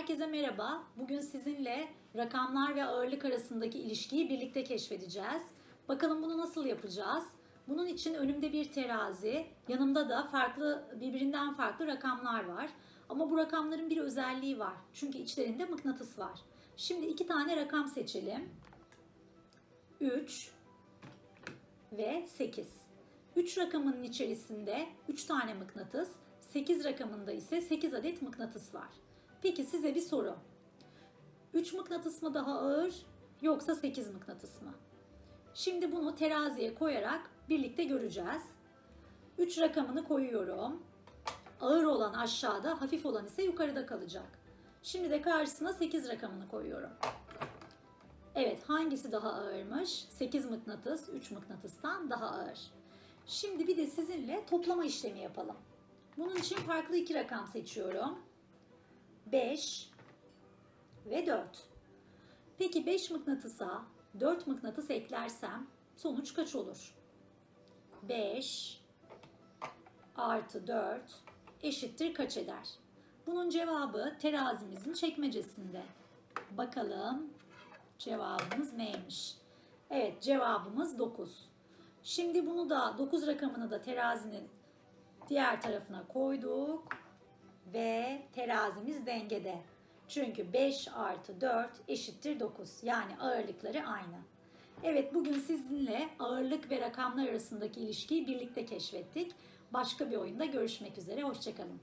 Herkese merhaba. Bugün sizinle rakamlar ve ağırlık arasındaki ilişkiyi birlikte keşfedeceğiz. Bakalım bunu nasıl yapacağız? Bunun için önümde bir terazi, yanımda da farklı birbirinden farklı rakamlar var. Ama bu rakamların bir özelliği var. Çünkü içlerinde mıknatıs var. Şimdi iki tane rakam seçelim. 3 ve 8. 3 rakamının içerisinde 3 tane mıknatıs, 8 rakamında ise 8 adet mıknatıs var. Peki size bir soru. 3 mıknatıs mı daha ağır yoksa 8 mıknatıs mı? Şimdi bunu teraziye koyarak birlikte göreceğiz. 3 rakamını koyuyorum. Ağır olan aşağıda, hafif olan ise yukarıda kalacak. Şimdi de karşısına 8 rakamını koyuyorum. Evet, hangisi daha ağırmış? 8 mıknatıs 3 mıknatıstan daha ağır. Şimdi bir de sizinle toplama işlemi yapalım. Bunun için farklı iki rakam seçiyorum. 5 ve 4. Peki 5 mıknatısa 4 mıknatıs eklersem sonuç kaç olur? 5 artı 4 eşittir kaç eder? Bunun cevabı terazimizin çekmecesinde. Bakalım cevabımız neymiş? Evet cevabımız 9. Şimdi bunu da 9 rakamını da terazinin diğer tarafına koyduk ve terazimiz dengede. Çünkü 5 artı 4 eşittir 9. Yani ağırlıkları aynı. Evet bugün sizinle ağırlık ve rakamlar arasındaki ilişkiyi birlikte keşfettik. Başka bir oyunda görüşmek üzere. Hoşçakalın.